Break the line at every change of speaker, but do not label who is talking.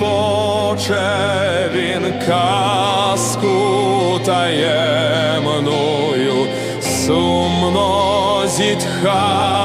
плаче він казку таємною, сумно зітха.